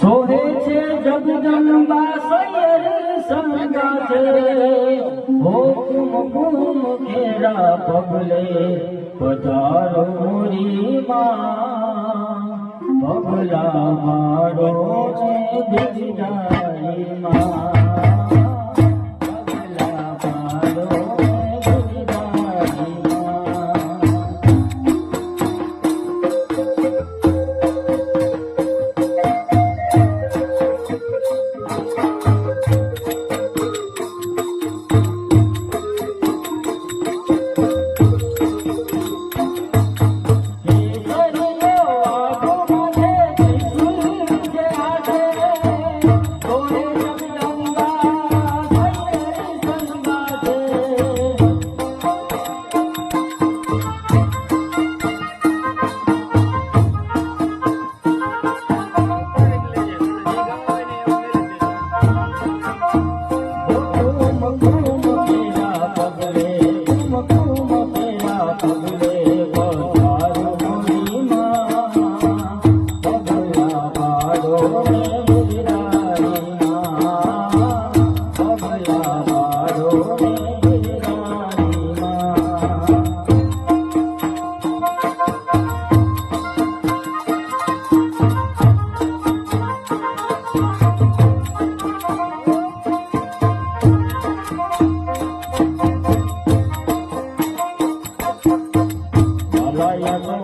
સોહે છે જગદંબા સૈયર સંગા છે હુકમ કુમ કેરા પગલે, પધારો મોરી માં પગલા મારો છે દિલદાર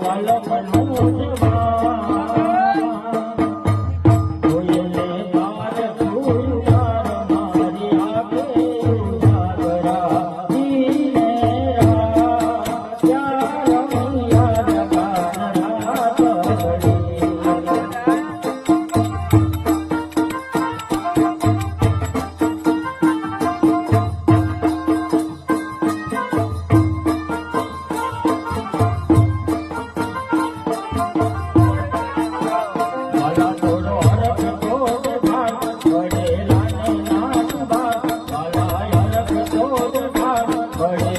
વલ્લભ Bye.